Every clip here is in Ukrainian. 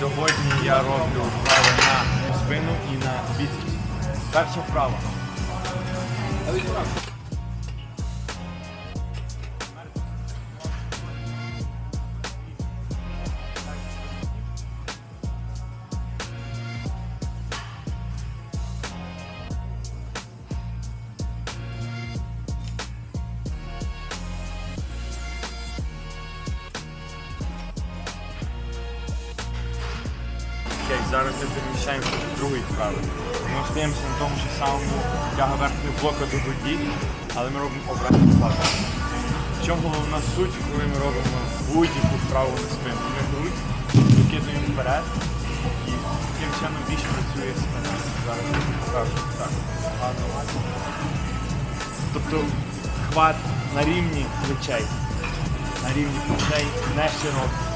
Сьогодні я роблю вправи на спину і на біцепс. Перша вправа. Зараз ми переміщаємося до другої вправи. Ми остаємося на тому ж самому тяга верхнього блока до груді, але ми робимо обратну вправу. В чому головна суть, коли ми робимо будь-яку вправу на спину? Ми грудь викидуємо вперед і таким чином більше працює спина. Зараз я покажу. Так, гарно. Тобто хват на рівні плечей. На рівні плечей, не широко.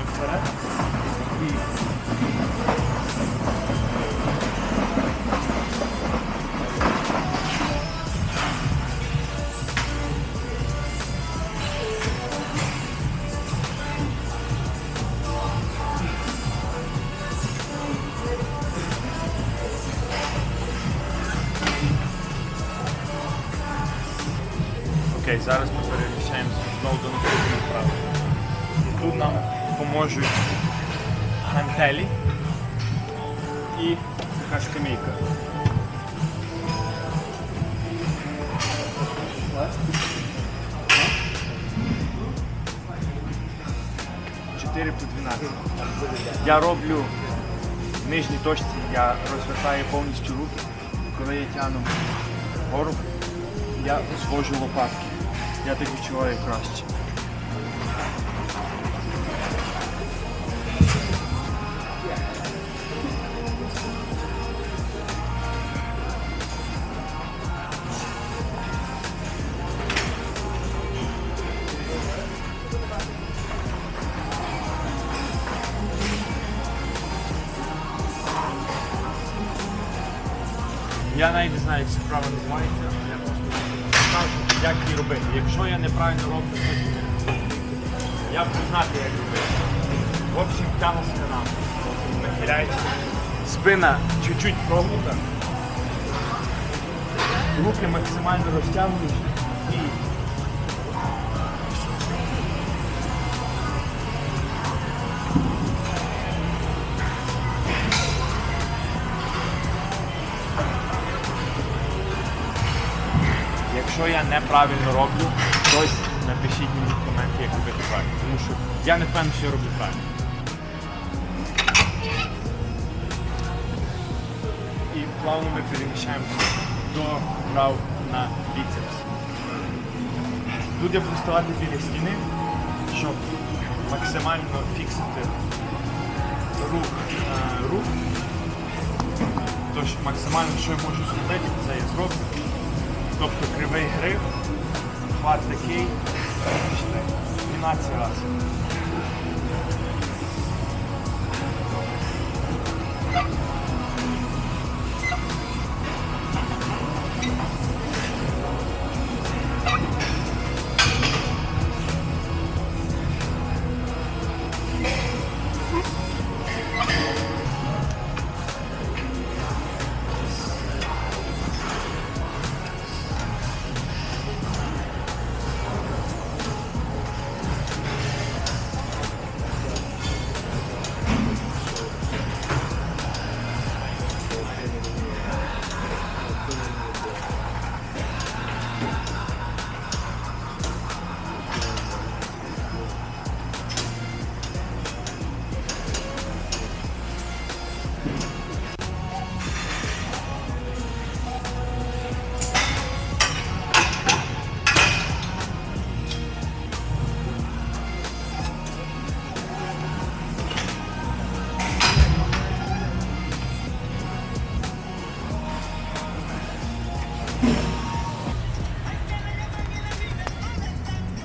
Будь викидаємо вперед. І Окей, зараз ми переміщаємося знову до наступної вправи. І тут нам поможуть гантелі і така скамейка. Чотири по 12. Я роблю в нижній точці, я розвертаю повністю руки. Коли я тягну вгору, я звожу лопатки. Я так відчуваю краще. Я навіть не знаю, як це справа називається, я просто скажу, як її робити. Якщо я неправильно роблю, то я буду знати, як робити. В общем, тягну спина. Нахиляється. Спина чуть-чуть прогнута. Руки максимально розтягнуті і Якщо я неправильно роблю, хтось напишіть мені в коменті, як робити правильно. Тому що я не впевнений, що я роблю правильно. І плавно ми переміщаємося до вправ на біцепс. Тут я буду ставати біля стіни, щоб максимально фіксити рух. е, рух. Тож максимально, що я можу зробити, це я зроблю. Тобто кривий гриф, хват такий, пішли. 12 разів.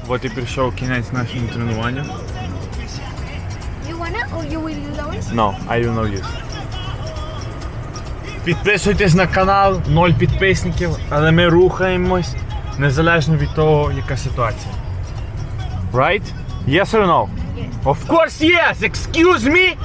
От і прийшов кінець нашому тренуванню. You wanna or you will use? No, I will not use. Підписуйтесь на канал, ноль підписників, але ми рухаємось незалежно від того, яка ситуація. Right? Yes or no? Yes. Of course yes! Excuse me!